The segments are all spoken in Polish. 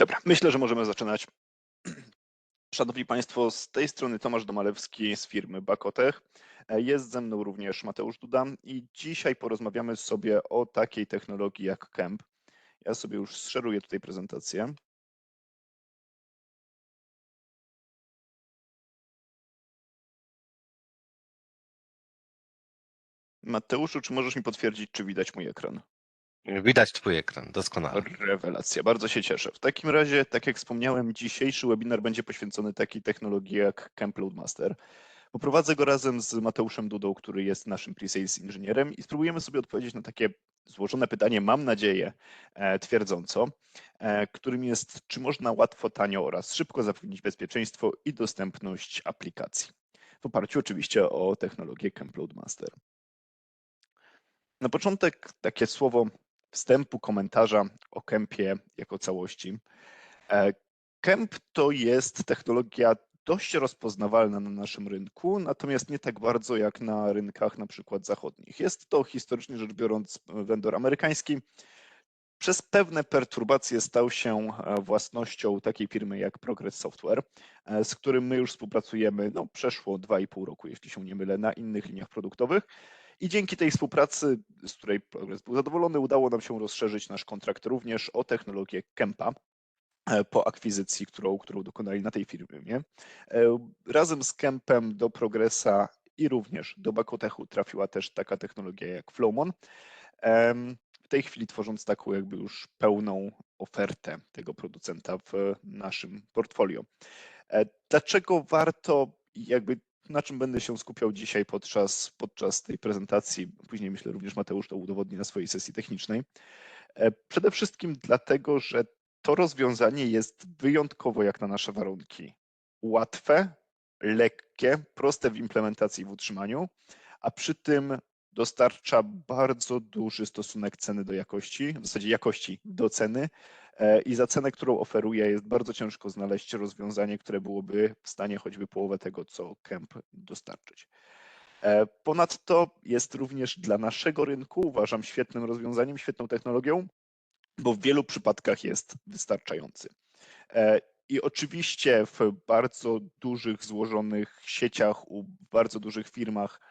Dobra, myślę, że możemy zaczynać. Szanowni Państwo, z tej strony Tomasz Domalewski z firmy Bakotech. Jest ze mną również Mateusz Duda i dzisiaj porozmawiamy sobie o takiej technologii jak Kemp. Ja sobie już szeruję tutaj prezentację. Mateuszu, czy możesz mi potwierdzić, czy widać mój ekran? Widać Twój ekran, doskonale. Rewelacja, bardzo się cieszę. W takim razie, tak jak wspomniałem, dzisiejszy webinar będzie poświęcony takiej technologii jak Camp Loadmaster. Poprowadzę go razem z Mateuszem Dudą, który jest naszym pre-sales inżynierem i spróbujemy sobie odpowiedzieć na takie złożone pytanie, mam nadzieję, e, twierdząco, e, którym jest, czy można łatwo, tanio oraz szybko zapewnić bezpieczeństwo i dostępność aplikacji. W oparciu oczywiście o technologię Camp Loadmaster. Na początek takie słowo wstępu, komentarza o Kempie jako całości. E, Kemp to jest technologia dość rozpoznawalna na naszym rynku, natomiast nie tak bardzo jak na rynkach na przykład zachodnich. Jest to historycznie rzecz biorąc vendor amerykański. Przez pewne perturbacje stał się e, własnością takiej firmy jak Progress Software, e, z którym my już współpracujemy, no przeszło 2,5 roku, jeśli się nie mylę, na innych liniach produktowych. I dzięki tej współpracy, z której Progress był zadowolony, udało nam się rozszerzyć nasz kontrakt również o technologię Kempa e, po akwizycji, którą, którą dokonali na tej firmie. E, razem z Kempem do Progressa i również do Bakotechu trafiła też taka technologia jak Flowmon. W tej chwili tworząc taką jakby już pełną ofertę tego producenta w naszym portfolio. E, dlaczego warto jakby na czym będę się skupiał dzisiaj podczas, podczas tej prezentacji. Później myślę również Mateusz to udowodni na swojej sesji technicznej. E, przede wszystkim dlatego, że to rozwiązanie jest wyjątkowo jak na nasze warunki. Łatwe, lekkie, proste w implementacji i w utrzymaniu, a przy tym dostarcza bardzo duży stosunek ceny do jakości, w zasadzie jakości do ceny i za cenę, którą oferuje jest bardzo ciężko znaleźć rozwiązanie, które byłoby w stanie choćby połowę tego, co Kemp dostarczyć. E, ponadto jest również dla naszego rynku, uważam, świetnym rozwiązaniem, świetną technologią, bo w wielu przypadkach jest wystarczający. E, I oczywiście w bardzo dużych, złożonych sieciach, u bardzo dużych firmach E,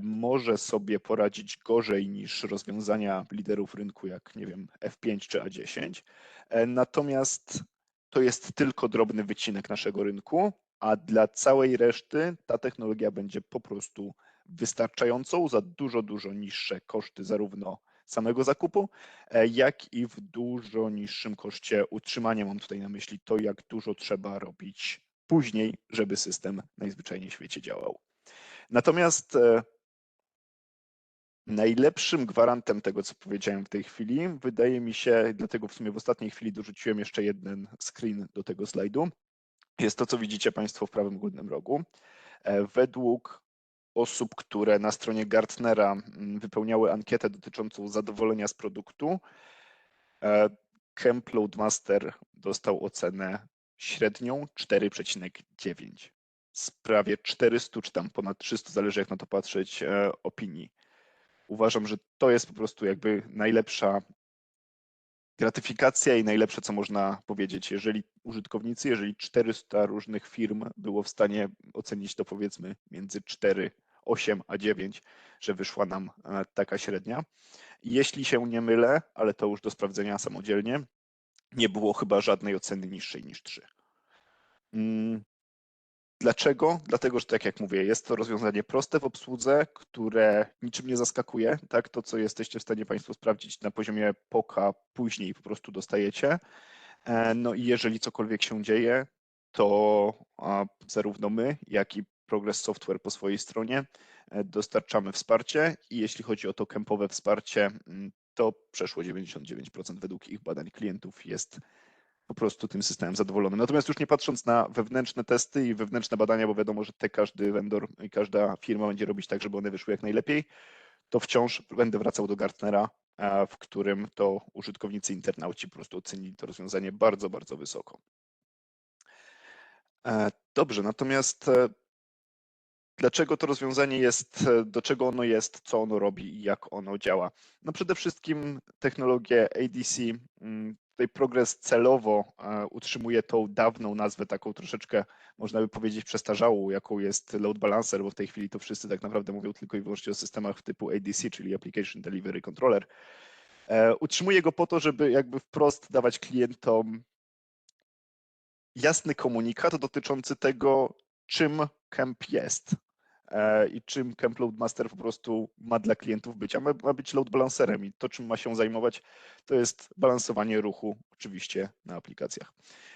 może sobie poradzić gorzej niż rozwiązania liderów rynku, jak nie wiem, F5 czy A10. E, natomiast to jest tylko drobny wycinek naszego rynku, a dla całej reszty ta technologia będzie po prostu wystarczającą za dużo, dużo niższe koszty zarówno samego zakupu, e, jak i w dużo niższym koszcie utrzymania. Mam tutaj na myśli to, jak dużo trzeba robić później, żeby system najzwyczajniej w świecie działał. Natomiast e, najlepszym gwarantem tego, co powiedziałem w tej chwili, wydaje mi się, dlatego w sumie w ostatniej chwili dorzuciłem jeszcze jeden screen do tego slajdu, jest to, co widzicie Państwo w prawym górnym rogu. E, według osób, które na stronie Gartnera mm, wypełniały ankietę dotyczącą zadowolenia z produktu, e, Camp Loadmaster dostał ocenę średnią 4,9 z prawie 400 czy tam ponad 300, zależy jak na to patrzeć, e, opinii. Uważam, że to jest po prostu jakby najlepsza gratyfikacja i najlepsze, co można powiedzieć. Jeżeli użytkownicy, jeżeli 400 różnych firm było w stanie ocenić to powiedzmy między 4, 8 a 9, że wyszła nam e, taka średnia. Jeśli się nie mylę, ale to już do sprawdzenia samodzielnie, nie było chyba żadnej oceny niższej niż 3. Dlaczego? Dlatego, że tak jak mówię, jest to rozwiązanie proste w obsłudze, które niczym nie zaskakuje. Tak, to co jesteście w stanie Państwo sprawdzić na poziomie POKA, później po prostu dostajecie. E, no i jeżeli cokolwiek się dzieje, to zarówno my, jak i Progress Software po swojej stronie e, dostarczamy wsparcie i jeśli chodzi o to kempowe wsparcie, mm, to przeszło 99% według ich badań klientów jest po prostu tym systemem zadowolony. Natomiast już nie patrząc na wewnętrzne testy i wewnętrzne badania, bo wiadomo, że te każdy vendor i każda firma będzie robić tak, żeby one wyszły jak najlepiej, to wciąż będę wracał do Gartnera, w którym to użytkownicy internauci po prostu ocenili to rozwiązanie bardzo, bardzo wysoko. E, dobrze, natomiast e, dlaczego to rozwiązanie jest, e, do czego ono jest, co ono robi i jak ono działa? No przede wszystkim technologie ADC mm, Tutaj progres celowo e, utrzymuje tą dawną nazwę, taką troszeczkę, można by powiedzieć, przestarzałą, jaką jest load balancer, bo w tej chwili to wszyscy tak naprawdę mówią tylko i wyłącznie o systemach typu ADC, czyli Application Delivery Controller. E, Utrzymuje go po to, żeby jakby wprost dawać klientom jasny komunikat dotyczący tego, czym Kemp jest i czym Kemp Load Master po prostu ma dla klientów być, a ma, ma być load balancerem i to, czym ma się zajmować, to jest balansowanie ruchu oczywiście na aplikacjach.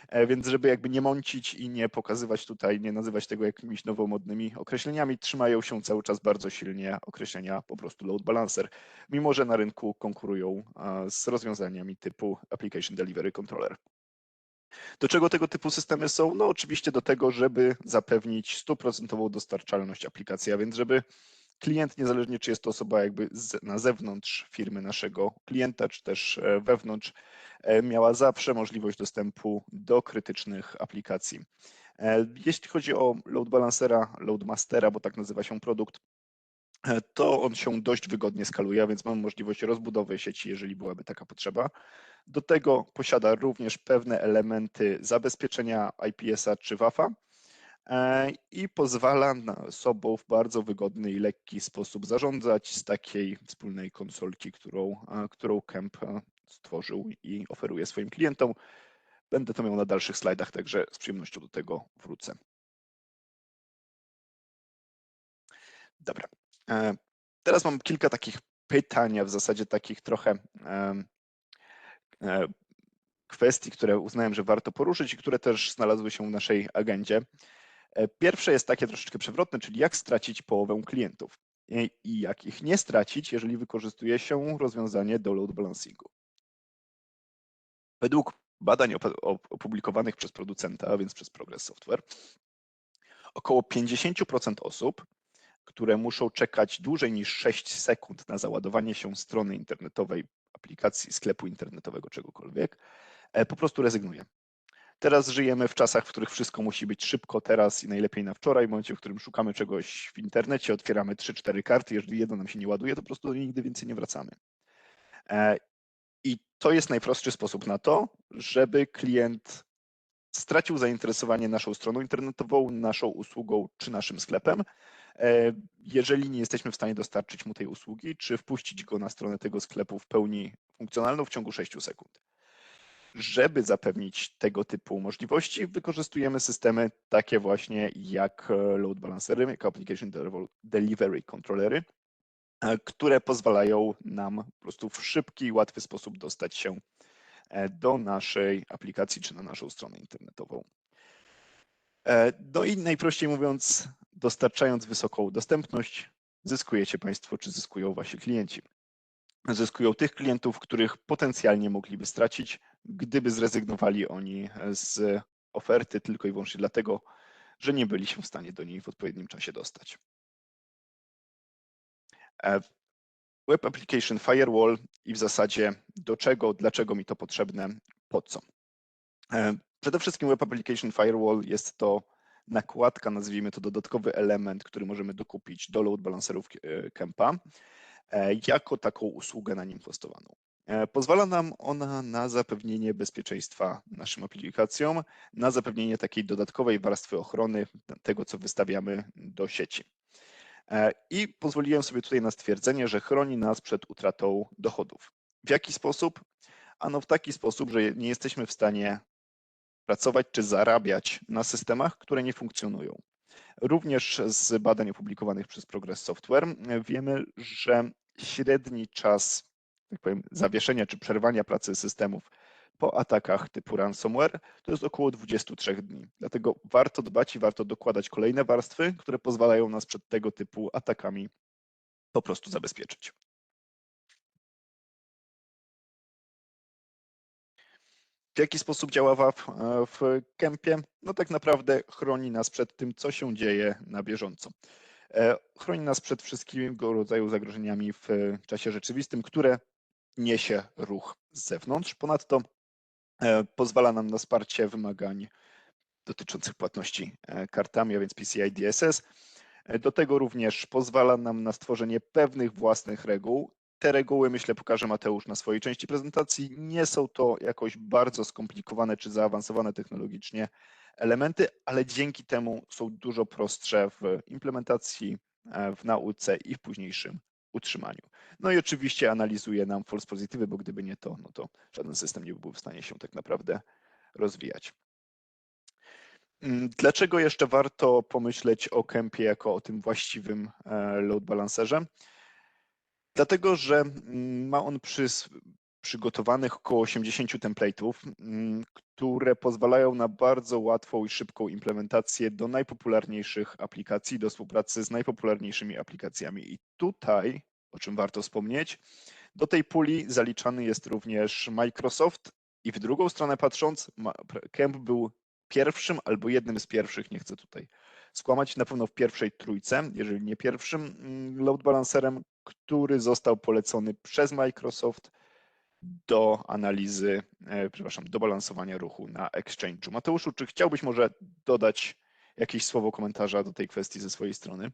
E, Więc żeby jakby nie mącić i nie pokazywać tutaj, nie nazywać tego jakimiś nowomodnymi określeniami, trzymają się cały czas bardzo silnie określenia po prostu load balancer, mimo że na rynku konkurują a, z rozwiązaniami typu Application Delivery Controller. Do czego tego typu systemy są? No oczywiście do tego, żeby zapewnić stuprocentową dostarczalność aplikacji, a więc żeby klient, niezależnie czy jest to osoba jakby z, na zewnątrz firmy naszego klienta, czy też e, wewnątrz, e, miała zawsze możliwość dostępu do krytycznych aplikacji. E, Jeśli chodzi o load balancera, load mastera, bo tak nazywa się produkt, to on się dość wygodnie skaluje, a więc mamy możliwość rozbudowy sieci, jeżeli byłaby taka potrzeba. Do tego posiada również pewne elementy zabezpieczenia IPS-a czy WAF-a e, i pozwala na sobą w bardzo wygodny i lekki sposób zarządzać z takiej wspólnej konsolki, którą, e, którą Kemp e, stworzył i oferuje swoim klientom. Będę to miał na dalszych slajdach, także z przyjemnością do tego wrócę. Dobra. E, Teraz mam kilka takich pytań, a w zasadzie takich trochę e, kwestii, które uznałem, że warto poruszyć i które też znalazły się w naszej agendzie. E, Pierwsze jest takie troszeczkę przewrotne, czyli jak stracić połowę klientów i jak ich nie stracić, jeżeli wykorzystuje się rozwiązanie do load balancingu. Według badań opublikowanych przez producenta, a więc przez Progress Software, około 50% osób, które muszą czekać dłużej niż 6 sekund na załadowanie się strony internetowej, aplikacji, sklepu internetowego, czegokolwiek, e, po prostu rezygnuje. Teraz żyjemy w czasach, w których wszystko musi być szybko, teraz i najlepiej na wczoraj. W momencie, w którym szukamy czegoś w internecie, otwieramy 3-4 karty, jeżeli jedna nam się nie ładuje, to po prostu do niej nigdy więcej nie wracamy. E, I to jest najprostszy sposób na to, żeby klient stracił zainteresowanie naszą stroną internetową, naszą usługą czy naszym sklepem, jeżeli nie jesteśmy w stanie dostarczyć mu tej usługi, czy wpuścić go na stronę tego sklepu w pełni funkcjonalną w ciągu 6 sekund. Żeby zapewnić tego typu możliwości, wykorzystujemy systemy takie właśnie jak e, load balancery, jak application Deliver- delivery controllery, e, które pozwalają nam po prostu w szybki i łatwy sposób dostać się e, do naszej aplikacji czy na naszą stronę internetową. E, No i najprościej mówiąc, dostarczając wysoką dostępność, zyskujecie Państwo czy zyskują Wasi klienci. Zyskują tych klientów, których potencjalnie mogliby stracić, gdyby zrezygnowali oni z oferty tylko i wyłącznie dlatego, że nie byli się w stanie do niej w odpowiednim czasie dostać. E, Web Application Firewall i w zasadzie do czego, dlaczego mi to potrzebne, po co. E, Przede wszystkim Web Application Firewall jest to nakładka, nazwijmy to dodatkowy element, który możemy dokupić do load balancerów e, Kempa e, jako taką usługę na nim hostowaną. E, Pozwala nam ona na zapewnienie bezpieczeństwa naszym aplikacjom, na zapewnienie takiej dodatkowej warstwy ochrony tego, co wystawiamy do sieci. I pozwoliłem sobie tutaj na stwierdzenie, że chroni nas przed utratą dochodów. W jaki sposób? Ano w taki sposób, że nie jesteśmy w stanie pracować czy zarabiać na systemach, które nie funkcjonują. Również z badań opublikowanych przez Progress Software e, wiemy, że średni czas tak powiem, zawieszenia czy przerwania pracy systemów po atakach typu ransomware to jest około 23 dni. Dlatego warto dbać i warto dokładać kolejne warstwy, które pozwalają nas przed tego typu atakami po prostu zabezpieczyć. W jaki sposób działa WAF e, w Kempie? No tak naprawdę chroni nas przed tym, co się dzieje na bieżąco. E, Chroni nas przed wszystkiego rodzaju zagrożeniami w czasie rzeczywistym, które niesie ruch z zewnątrz. Ponadto e, pozwala nam na wsparcie wymagań dotyczących płatności e, kartami, a więc PCI DSS. E, Do tego również pozwala nam na stworzenie pewnych własnych reguł te reguły, myślę, pokaże Mateusz na swojej części prezentacji. Nie są to jakoś bardzo skomplikowane czy zaawansowane technologicznie elementy, ale dzięki temu są dużo prostsze w implementacji, e, w nauce i w późniejszym utrzymaniu. No i oczywiście analizuje nam false pozytywy, bo gdyby nie to, no to żaden system nie byłby w stanie się tak naprawdę rozwijać. Mm, Dlaczego jeszcze warto pomyśleć o kempie jako o tym właściwym e, load balancerze? Dlatego, że mm, ma on przys- przygotowanych około 80 template'ów, mm, które pozwalają na bardzo łatwą i szybką implementację do najpopularniejszych aplikacji, do współpracy z najpopularniejszymi aplikacjami. I tutaj, o czym warto wspomnieć, do tej puli zaliczany jest również Microsoft i w drugą stronę patrząc, Kemp był pierwszym albo jednym z pierwszych, nie chcę tutaj skłamać, na pewno w pierwszej trójce, jeżeli nie pierwszym mm, load balancerem, który został polecony przez Microsoft do analizy, e, przepraszam, do balansowania ruchu na exchange'u. Mateuszu, czy chciałbyś może dodać jakieś słowo komentarza do tej kwestii ze swojej strony?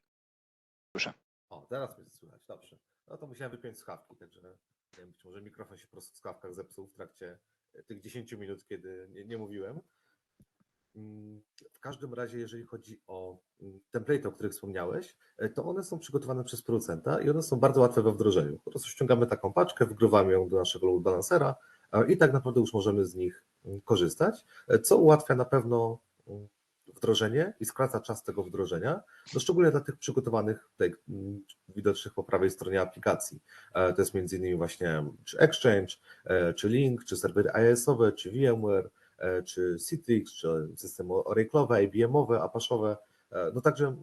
Proszę. O, teraz mnie słychać, dobrze. No to musiałem wypiąć słuchawki, także być może mikrofon się po prostu w słuchawkach zepsuł w trakcie e, tych 10 minut, kiedy nie, nie mówiłem. Mm, W każdym razie, jeżeli chodzi o mm, template, o których wspomniałeś, e, to one są przygotowane przez producenta i one są bardzo łatwe we wdrożeniu. Po prostu ściągamy taką paczkę, wgrywamy ją do naszego load balancera e, i tak naprawdę już możemy z nich mm, korzystać, e, co ułatwia na pewno wdrożenie i skraca czas tego wdrożenia, no szczególnie dla tych przygotowanych, tutaj widocznych po prawej stronie aplikacji. To jest między innymi właśnie czy Exchange, czy Link, czy serwery IIS-owe, czy VMware, czy Citrix, czy systemy Oracle'owe, IBM-owe, Apache'owe. E, No także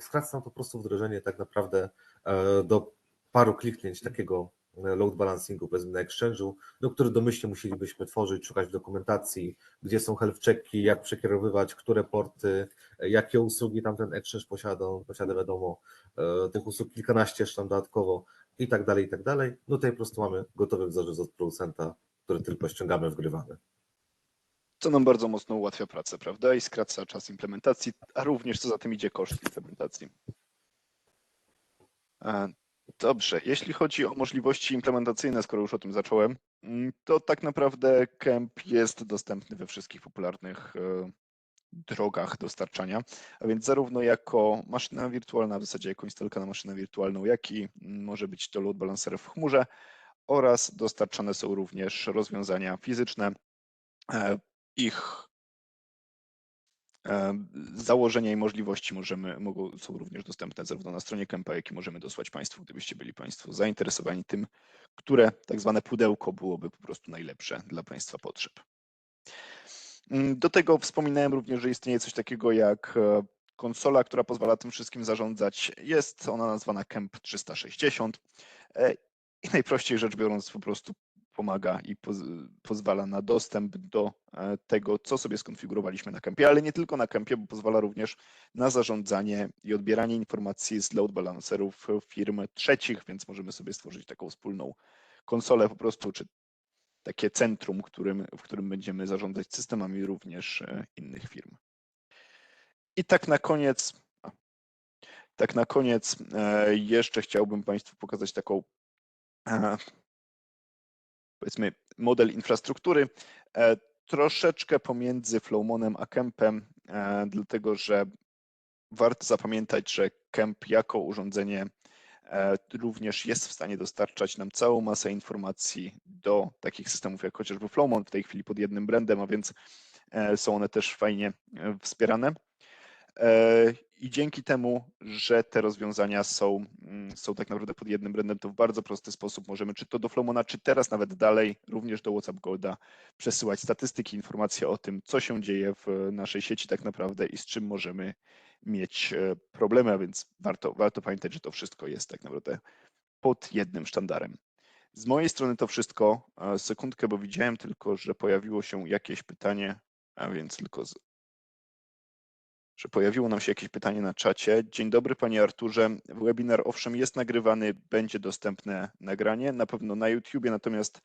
skraca nam to po prostu wdrożenie tak naprawdę e, do paru kliknięć takiego e, load balancingu powiedzmy na Exchange'u, no, który domyślnie musielibyśmy tworzyć, szukać w dokumentacji, gdzie są health checki, jak przekierowywać, które porty, e, jakie usługi tamten Exchange posiada, posiada wiadomo, e, tych usług kilkanaście jeszcze tam dodatkowo i tak dalej, i tak dalej. No tutaj po prostu mamy gotowy wzorzec od producenta, który tylko ściągamy, wgrywamy. Co nam bardzo mocno ułatwia pracę, prawda? I skraca czas implementacji, a również co za tym idzie koszt implementacji. E, Dobrze, jeśli chodzi o możliwości implementacyjne, skoro już o tym zacząłem, mm, to tak naprawdę Kemp jest dostępny we wszystkich popularnych e, drogach dostarczania, a więc zarówno jako maszyna wirtualna, w zasadzie jako instalka na maszynę wirtualną, jak i mm, może być to load balancer w chmurze oraz dostarczane są również rozwiązania fizyczne. Ich e, założenia i możliwości możemy, mogą, są również dostępne zarówno na stronie Kempa, jak i możemy dosłać Państwu, gdybyście byli Państwo zainteresowani tym, które tak zwane pudełko byłoby po prostu najlepsze dla Państwa potrzeb. Mm, Do tego wspominałem również, że istnieje coś takiego jak e, konsola, która pozwala tym wszystkim zarządzać. Jest ona nazwana Kemp 360 e, i najprościej rzecz biorąc po prostu pomaga i poz, pozwala na dostęp do e, tego, co sobie skonfigurowaliśmy na kempie, ale nie tylko na kempie, bo pozwala również na zarządzanie i odbieranie informacji z load balancerów firm trzecich, więc możemy sobie stworzyć taką wspólną konsolę po prostu, czy takie centrum, którym, w którym będziemy zarządzać systemami również e, innych firm. I tak na koniec, tak na koniec e, jeszcze chciałbym Państwu pokazać taką powiedzmy model infrastruktury e, troszeczkę pomiędzy Flowmonem a Kempem, e, dlatego że warto zapamiętać, że Kemp jako urządzenie e, również jest w stanie dostarczać nam całą masę informacji do takich systemów jak chociażby Flowmon w tej chwili pod jednym brandem, a więc są one też fajnie wspierane. E, I dzięki temu, że te rozwiązania są, mm, są tak naprawdę pod jednym brandem, to w bardzo prosty sposób możemy, czy to do Flowmona, czy teraz nawet dalej, również do WhatsApp Golda, przesyłać statystyki, informacje o tym, co się dzieje w naszej sieci tak naprawdę i z czym możemy mieć e, problemy, a więc warto, warto pamiętać, że to wszystko jest tak naprawdę pod jednym sztandarem. Z mojej strony to wszystko. E, Sekundkę, bo widziałem tylko, że pojawiło się jakieś pytanie, a więc tylko że pojawiło nam się jakieś pytanie na czacie. Dzień dobry panie Arturze. Webinar owszem jest nagrywany, będzie dostępne nagranie, na pewno na YouTubie, natomiast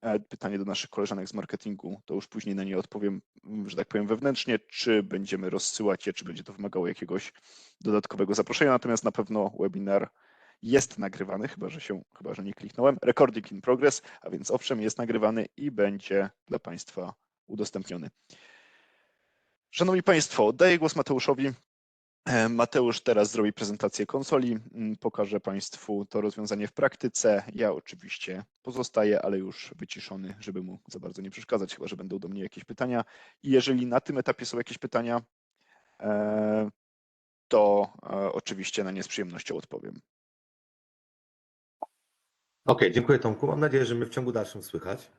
e, pytanie do naszych koleżanek z marketingu, to już później na nie odpowiem, m, że tak powiem wewnętrznie, czy będziemy rozsyłać je, czy będzie to wymagało jakiegoś dodatkowego zaproszenia, natomiast na pewno webinar jest nagrywany, chyba że się, chyba że nie kliknąłem. Recording in progress, a więc owszem, jest nagrywany i będzie dla Państwa udostępniony. Szanowni Państwo, oddaję głos Mateuszowi. E, Mateusz teraz zrobi prezentację konsoli, mm, pokaże Państwu to rozwiązanie w praktyce. Ja oczywiście pozostaję, ale już wyciszony, żeby mu za bardzo nie przeszkadzać, chyba że będą do mnie jakieś pytania. I jeżeli na tym etapie są jakieś pytania, e, to e, oczywiście na nie z przyjemnością odpowiem. Okej, dziękuję Tomku. Mam nadzieję, że mnie w ciągu dalszym słychać.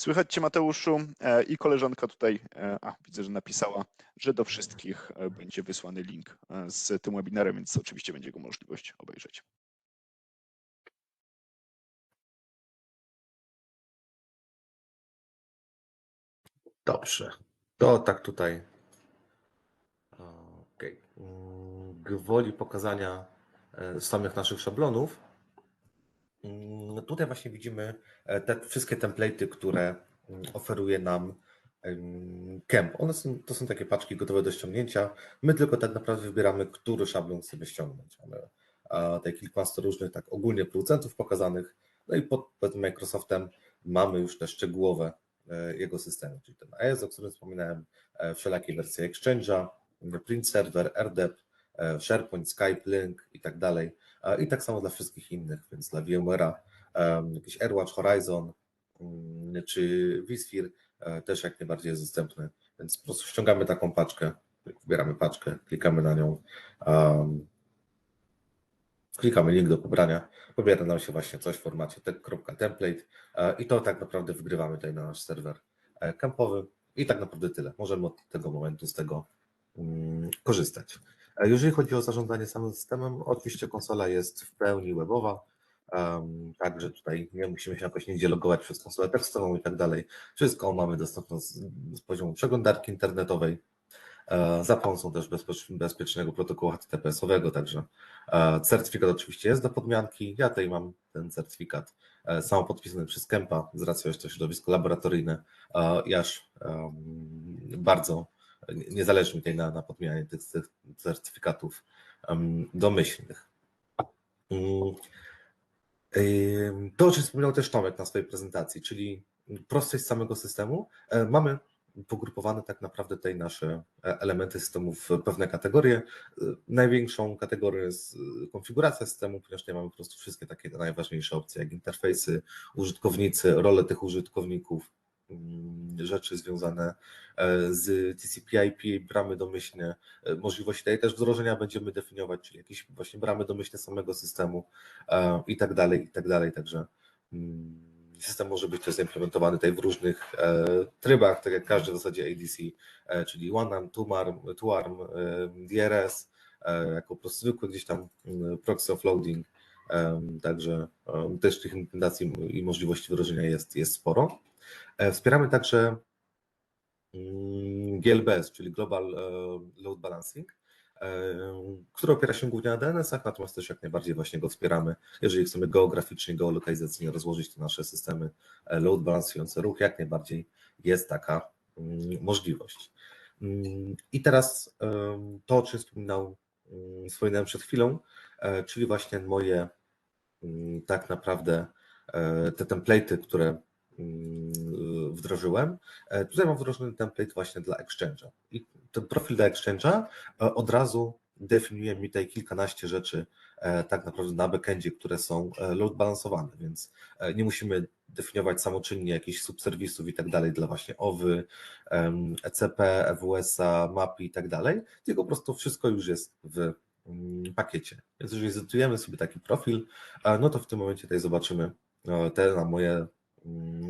Słychać Cię Mateuszu e, i koleżanka tutaj, e, a widzę, że napisała, że do wszystkich e, będzie wysłany link z tym webinarem, więc oczywiście będzie go możliwość obejrzeć. Dobrze. To tak tutaj. Okej. Mm, Gwoli pokazania samych naszych szablonów. Mm, Tutaj właśnie widzimy e, te wszystkie template'y, które mm, oferuje nam em, Kemp. One są, to są takie paczki gotowe do ściągnięcia. My tylko tak naprawdę wybieramy, który szablon chcemy ściągnąć. Mamy tutaj kilkanaście różnych tak ogólnie producentów pokazanych. No i pod, pod Microsoftem mamy już te szczegółowe e, jego systemy, czyli ten AES, o którym wspominałem, e, wszelakie wersje Exchange'a, print server, RDEP, SharePoint, Skype, Link i tak dalej. I tak samo dla wszystkich innych, więc dla VMware'a jakiś AirWatch Horizon mm, czy vSphere e, też jak najbardziej jest dostępny. Więc po prostu ściągamy taką paczkę, wybieramy paczkę, klikamy na nią, klikamy link do pobrania, pobiera nam się właśnie coś w formacie e, i to tak naprawdę wgrywamy tutaj na nasz serwer e, kampowy i tak naprawdę tyle. Możemy od tego momentu z tego mm, korzystać. E, Jeżeli chodzi o zarządzanie samym systemem, oczywiście konsola jest w pełni webowa, em, także tutaj nie musimy się jakoś nigdzie logować przez konsolę tekstową i tak dalej. Wszystko mamy dostępne z, z poziomu przeglądarki internetowej, e, za pomocą też bezpiecz- bezpiecznego protokołu HTTPS-owego, także e, certyfikat oczywiście jest do podmianki. Ja tutaj mam ten certyfikat e, sam podpisany przez Kempa z racji, że to środowisko laboratoryjne, i aż bardzo nie zależy mi tutaj na, na podmianie tych cer- certyfikatów domyślnych. Mm, To, o czym wspominał też Tomek na swojej prezentacji, czyli prostość samego systemu. E, Mamy pogrupowane tak naprawdę tutaj nasze e, elementy systemu w pewne kategorie. E, Największą kategorią jest konfiguracja systemu, ponieważ tutaj mamy po prostu wszystkie takie najważniejsze opcje, jak interfejsy, użytkownicy, role tych użytkowników, rzeczy związane e, z TCP/IP, bramy domyślne, e, możliwości tutaj też wdrożenia będziemy definiować, czyli jakieś właśnie bramy domyślne samego systemu e, i tak dalej, i tak dalej. Także mm, system może być też zaimplementowany tutaj w różnych trybach, tak jak każdy w zasadzie ADC, czyli OneArm, TwoArm, TwoArm DRS, jako po prostu zwykły gdzieś tam mm, proxy offloading, także też tych implementacji i możliwości wdrożenia jest, jest sporo. E, Wspieramy także mm, GLBS, czyli Global e, Load Balancing, e, który opiera się głównie na DNS-ach, natomiast też jak najbardziej właśnie go wspieramy, jeżeli chcemy geograficznie, geolokalizacyjnie rozłożyć te nasze systemy load balansujące ruch, jak najbardziej jest taka mm, możliwość. Mm, I teraz to, o czym wspominał, wspominałem przed chwilą, czyli właśnie moje tak naprawdę te template'y, które wdrożyłem. E, Tutaj mam wdrożony template właśnie dla Exchange'a. I ten profil dla Exchange'a e, od razu definiuje mi tutaj kilkanaście rzeczy e, tak naprawdę na backendzie, które są load balansowane, więc nie musimy definiować samoczynnie jakichś subserwisów i tak dalej dla właśnie OWY, ECP, EWS-a, MAPI i tak dalej, tylko po prostu wszystko już jest w mm, pakiecie. Więc jeżeli zedytujemy sobie taki profil, no to w tym momencie tutaj zobaczymy te na moje mm,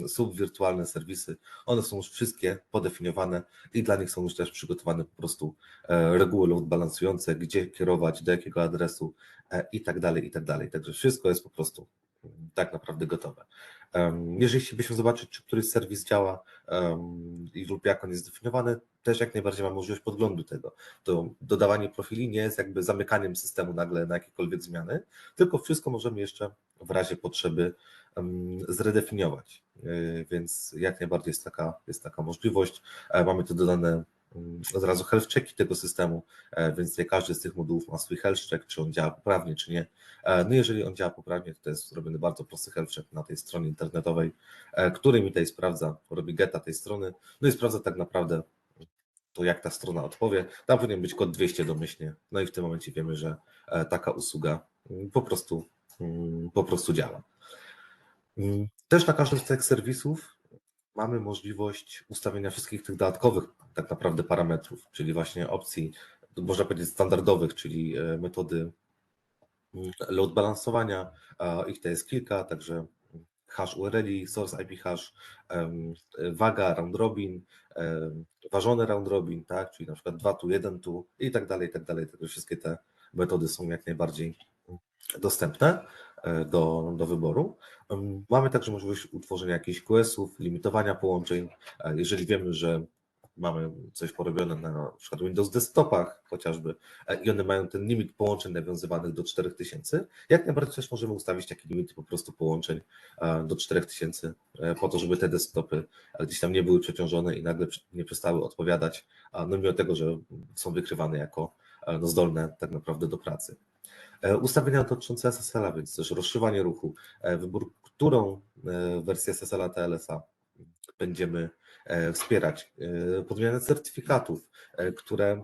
subwirtualne serwisy. One są już wszystkie podefiniowane i dla nich są już też przygotowane po prostu e, reguły load balansujące, gdzie kierować, do jakiego adresu e, i tak dalej, i tak dalej. Także wszystko jest po prostu mm, tak naprawdę gotowe. Jeżeli chcielibyśmy zobaczyć, czy któryś serwis działa i lub jak on jest zdefiniowany, też jak najbardziej mamy możliwość podglądu tego. To dodawanie profili nie jest jakby zamykaniem systemu nagle na jakiekolwiek zmiany, tylko wszystko możemy jeszcze w razie potrzeby zredefiniować. Yy, Więc jak najbardziej jest taka, jest taka możliwość. E, Mamy tu dodane od razu health checki tego systemu, e, więc nie każdy z tych modułów ma swój health check, czy on działa poprawnie, czy nie. E, No jeżeli on działa poprawnie, to jest zrobiony bardzo prosty health check na tej stronie internetowej, e, który mi tutaj sprawdza, robi geta tej strony, no i sprawdza tak naprawdę to, jak ta strona odpowie. Tam powinien być kod 200 domyślnie, no i w tym momencie wiemy, że taka usługa mm, po prostu, mm, po prostu działa. Mm, Też na każdym z tych serwisów mamy możliwość ustawienia wszystkich tych dodatkowych tak naprawdę parametrów, czyli właśnie opcji, można powiedzieć standardowych, czyli e, metody mm, load balansowania. Ich to jest kilka, także hash URL, source IP hash, waga, round robin, ważony round robin, tak, czyli na przykład 2 tu, 1 tu i tak dalej, i tak dalej. Także wszystkie te metody są jak najbardziej dostępne e, do, do wyboru. Mamy także możliwość utworzenia jakichś QS-ów, limitowania połączeń. E, Jeżeli wiemy, że mamy coś porobione na, na przykład Windows desktopach chociażby e, i one mają ten limit połączeń nawiązywanych do 4000, jak najbardziej też możemy ustawić takie limity po prostu połączeń do 4000 e, po to, żeby te desktopy gdzieś tam nie były przeciążone i nagle nie przestały odpowiadać, no mimo tego, że są wykrywane jako no, zdolne tak naprawdę do pracy. E, Ustawienia dotyczące SSL-a, więc też rozszywanie ruchu, e, wybór, którą e, wersję SSL-a TLS-a będziemy wspierać, podmianę certyfikatów, które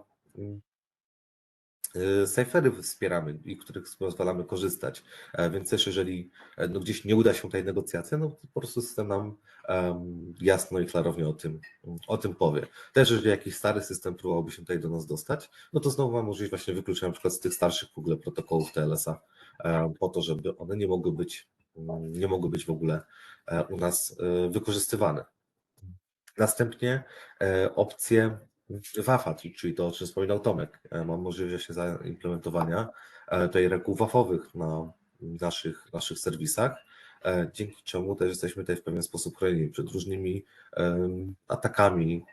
e, Cyphery wspieramy i których pozwalamy korzystać. E, Więc też jeżeli e, no, gdzieś nie uda się tutaj negocjacja, no po prostu system nam em, jasno i klarownie o tym, o tym powie. Też jeżeli jakiś stary system próbowałby się tutaj do nas dostać, no to znowu mam możliwość właśnie wykluczenia na przykład z tych starszych w ogóle protokołów TLS-a e, po to, żeby one nie mogły być, mm, nie mogły być w ogóle u nas wykorzystywane. Następnie opcje WAFA, czyli- to, o czym wspominał Tomek. E, Mam możliwość zaimplementowania e, tej reguł WAFowych na naszych, naszych serwisach, e, dzięki czemu też jesteśmy tutaj w pewien sposób chronieni przed różnymi atakami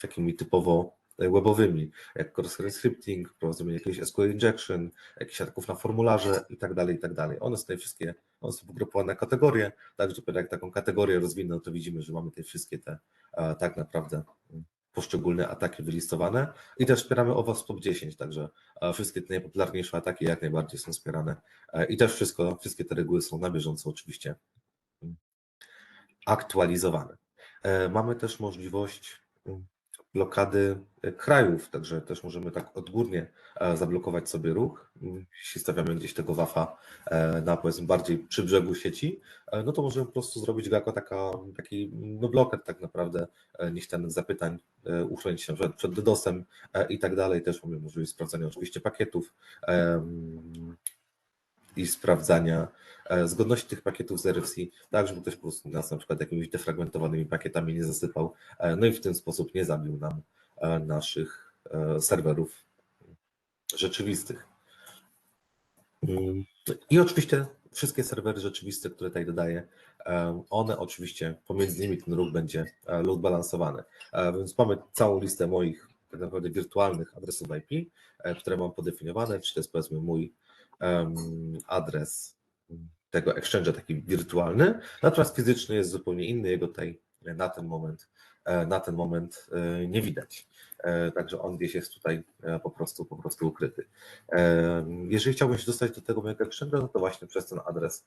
takimi typowo webowymi, jak cross-site scripting, prowadzenie jakiegoś SQL injection, jakichś ataków na formularze i tak dalej, i tak. One są tutaj wszystkie, one są pogrupowane na kategorie, także dopiero jak taką kategorię rozwinę, to widzimy, że mamy tutaj wszystkie te tak naprawdę poszczególne ataki wylistowane i też wspieramy OWASP Top 10, także e, wszystkie te najpopularniejsze ataki jak najbardziej są wspierane E, i też wszystko, wszystkie te reguły są na bieżąco oczywiście mm, aktualizowane. E, Mamy też możliwość mm, blokady e, krajów, także też możemy tak odgórnie e, zablokować sobie ruch. Jeśli stawiamy gdzieś tego WAFa e, na powiedzmy bardziej przy brzegu sieci, no to możemy po prostu zrobić go jako taka, taki no bloker tak naprawdę niechcianych zapytań, uchronić się przed, przed DDoSem i tak dalej. Też mamy możliwość sprawdzania oczywiście pakietów i sprawdzania e, zgodności tych pakietów z RFC, tak żeby ktoś po prostu nas na przykład jakimiś defragmentowanymi pakietami nie zasypał, e, no i w ten sposób nie zabił nam e, naszych serwerów rzeczywistych. I oczywiście wszystkie serwery rzeczywiste, które tutaj dodaję, one oczywiście pomiędzy nimi ten ruch będzie load balansowany. Więc mamy całą listę moich tak naprawdę wirtualnych adresów IP, które mam podefiniowane, czy to jest powiedzmy mój adres tego exchange'a taki wirtualny, natomiast fizyczny jest zupełnie inny, jego tutaj na ten moment, e, na ten moment e, nie widać. E, Także on gdzieś jest tutaj po prostu, po prostu ukryty. Jeżeli chciałbym się dostać do tego mojego exchange'a, no to właśnie przez ten adres,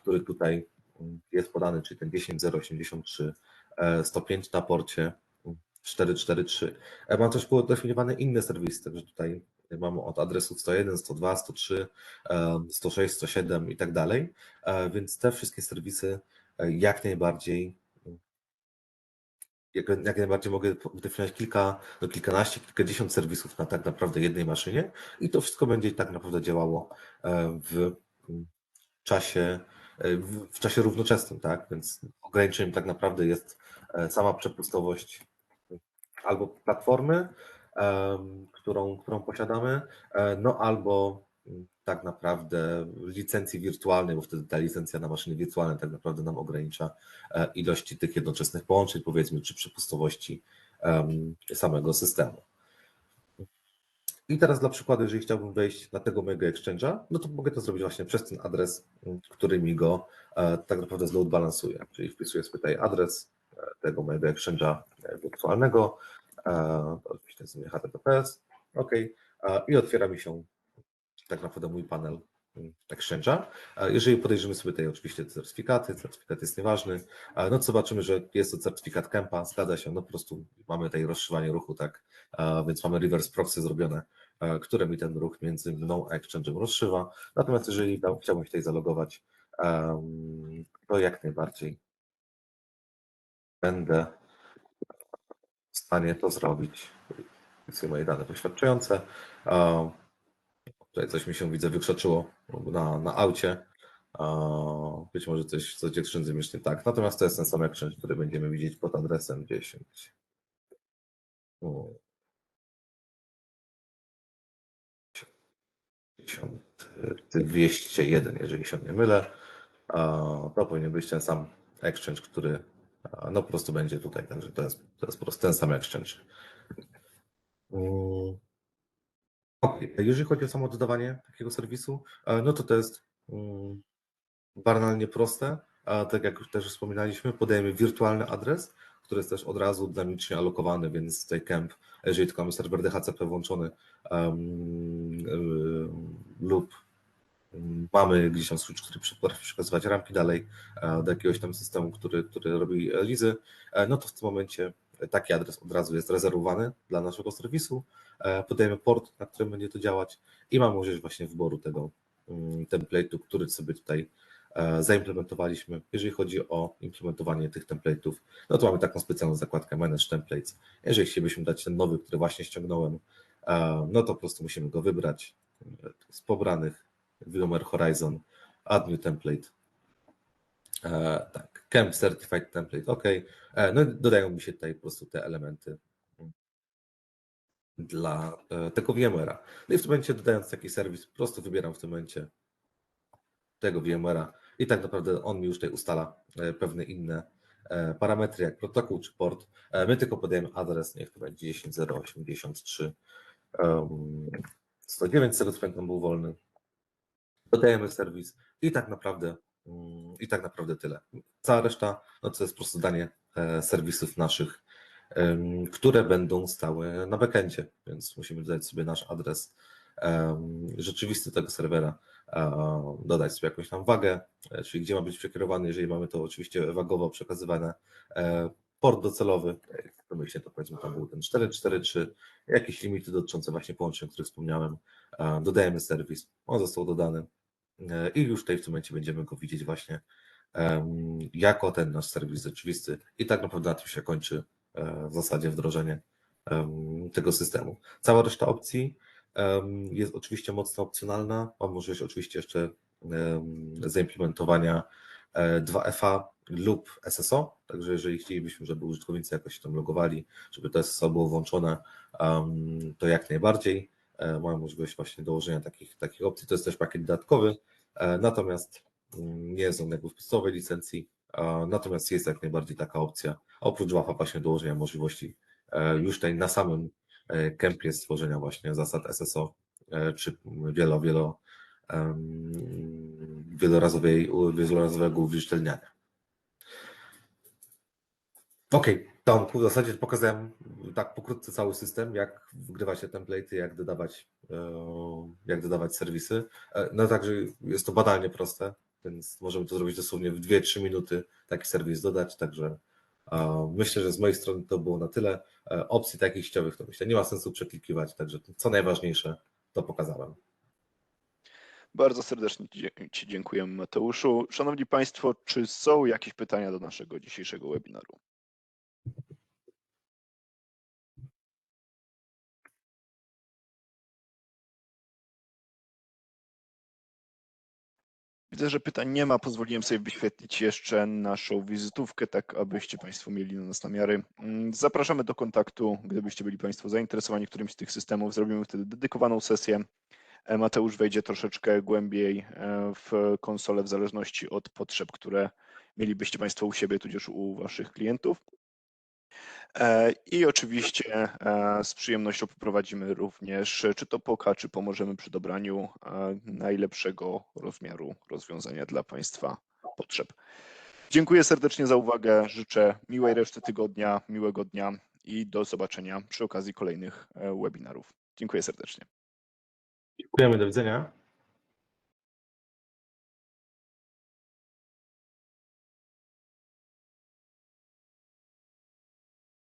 który tutaj mm, jest podany, czyli ten 10083 e, 105 na porcie mm, 443. E, Mam też podefiniowane inne serwisy, także tutaj mamy od adresów 101, 102, 103, e, 106, 107 i tak dalej, E, więc te wszystkie serwisy e, jak najbardziej jak, jak najbardziej mogę definiować kilka, no kilkanaście, kilkadziesiąt serwisów na tak naprawdę jednej maszynie i to wszystko będzie tak naprawdę działało e, w czasie, w czasie równoczesnym, tak? Więc ograniczeniem tak naprawdę jest sama przepustowość albo platformy, którą, którą posiadamy, e, no albo mm, tak naprawdę licencji wirtualnej, bo wtedy ta licencja na maszyny wirtualne tak naprawdę nam ogranicza e, ilości tych jednoczesnych połączeń, powiedzmy, czy przepustowości samego systemu. I teraz dla przykładu, jeżeli chciałbym wejść na tego mojego exchange'a, no to mogę to zrobić właśnie przez ten adres, m, który mi go e, tak naprawdę zload balansuje. Czyli wpisuję sobie tutaj adres tego mojego exchange'a wirtualnego, Oczywiście sobie HTTPS, OK. I otwiera mi się tak naprawdę mój panel mm, Exchange'a. E, Jeżeli podejrzymy sobie tutaj oczywiście te certyfikaty, certyfikat jest nieważny, no to zobaczymy, że jest to certyfikat Kempa, zgadza się, no po prostu mamy tutaj rozszywanie ruchu, tak, więc mamy reverse proxy zrobione, które mi ten ruch między mną a Exchange'em rozszywa. Natomiast jeżeli chciałbym się tutaj zalogować, to jak najbardziej będę stanie to zrobić. Są moje dane poświadczające. Tutaj coś mi się widzę wykrzaczyło na, na aucie. Być może coś z oddzielczym jest nie tak. Natomiast to jest ten sam exchange, który będziemy widzieć pod adresem 10. O. 201, jeżeli się nie mylę. To powinien być ten sam exchange, który no po prostu będzie tutaj. Także to jest, to jest po prostu ten sam exchange. Mm. Okej, Jeżeli chodzi o samo dodawanie takiego serwisu, e, no to to jest mm, banalnie proste. A tak jak już też wspominaliśmy, podajemy wirtualny adres, który jest też od razu dynamicznie alokowany, więc tutaj camp, jeżeli tylko mamy serwer DHCP włączony em, lub mamy gdzieś tam switch, który potrafi przekazywać ramki dalej e, do jakiegoś tam systemu, który, który robi lizy, e, no to w tym momencie taki adres od razu jest rezerwowany dla naszego serwisu. E, Podajemy port, na którym będzie to działać i mamy możliwość właśnie wyboru tego mm, template'u, który sobie tutaj e, zaimplementowaliśmy. Jeżeli chodzi o implementowanie tych template'ów, no to mamy taką specjalną zakładkę Manage Templates. Jeżeli chcielibyśmy dać ten nowy, który właśnie ściągnąłem, e, no to po prostu musimy go wybrać e, z pobranych VMware Horizon, Add New Template, E, tak, Camp Certified Template, OK. E, No dodają mi się tutaj po prostu te elementy dla e, tego VMware'a. No i w tym momencie dodając taki serwis, po prostu wybieram w tym momencie tego VMware'a i tak naprawdę on mi już tutaj ustala e, pewne inne e, parametry, jak protokół czy port. My tylko podajemy adres, niech to będzie 10.083 um, 109, z tego co pamiętam był wolny. Dodajemy serwis. I tak naprawdę mm, i tak naprawdę tyle. Cała reszta no to jest po prostu danie e, serwisów naszych, które będą stały na backendzie, więc musimy dodać sobie nasz adres rzeczywisty tego serwera, dodać sobie jakąś tam wagę, e, czyli gdzie ma być przekierowany, jeżeli mamy to oczywiście wagowo przekazywane, e, port docelowy, domyślnie to powiedzmy tam był ten 443, jakieś limity dotyczące właśnie połączeń, o których wspomniałem, dodajemy serwis, on został dodany i już tutaj w tym momencie będziemy go widzieć właśnie jako ten nasz serwis rzeczywisty i tak naprawdę na tym się kończy e, w zasadzie wdrożenie tego systemu. Cała reszta opcji jest oczywiście mocno opcjonalna. Mam możliwość oczywiście jeszcze em, zaimplementowania e, 2FA lub SSO, także jeżeli chcielibyśmy, żeby użytkownicy jakoś się tam logowali, żeby to SSO było włączone, to jak najbardziej e, mamy możliwość właśnie dołożenia takich, takich opcji. To jest też pakiet dodatkowy, e, natomiast mm, nie jest on jakby w licencji, natomiast jest jak najbardziej taka opcja, oprócz WAFA właśnie dołożenia możliwości e, już tutaj na samym kempie stworzenia właśnie zasad SSO, czy wielo, wielo, wielorazowej, wielorazowego uwierzytelniania. Okej, Tomku, w zasadzie pokazałem tak pokrótce cały system, jak wgrywać te template'y, jak dodawać, e, jak dodawać serwisy. E, No także jest to badalnie proste, więc możemy to zrobić dosłownie w 2-3 minuty, taki serwis dodać, także e, myślę, że z mojej strony to było na tyle. Opcji takich sieciowych to myślę nie ma sensu przeklikiwać, także co najważniejsze to pokazałem. Bardzo serdecznie Ci dziękujemy, Mateuszu. Szanowni Państwo, czy są jakieś pytania do naszego dzisiejszego webinaru? Widzę, że pytań nie ma. Pozwoliłem sobie wyświetlić jeszcze naszą wizytówkę, tak abyście Państwo mieli na nas namiary. Mm, Zapraszamy do kontaktu, gdybyście byli Państwo zainteresowani którymś z tych systemów. Zrobimy wtedy dedykowaną sesję. E, Mateusz wejdzie troszeczkę głębiej e, w konsolę w zależności od potrzeb, które mielibyście Państwo u siebie, tudzież u Waszych klientów. E, I oczywiście e, z przyjemnością poprowadzimy również, czy to POKA, czy pomożemy przy dobraniu e, najlepszego rozmiaru rozwiązania dla Państwa potrzeb. Dziękuję serdecznie za uwagę. Życzę miłej reszty tygodnia, miłego dnia i do zobaczenia przy okazji kolejnych webinarów. Dziękuję serdecznie. Dziękujemy, do widzenia.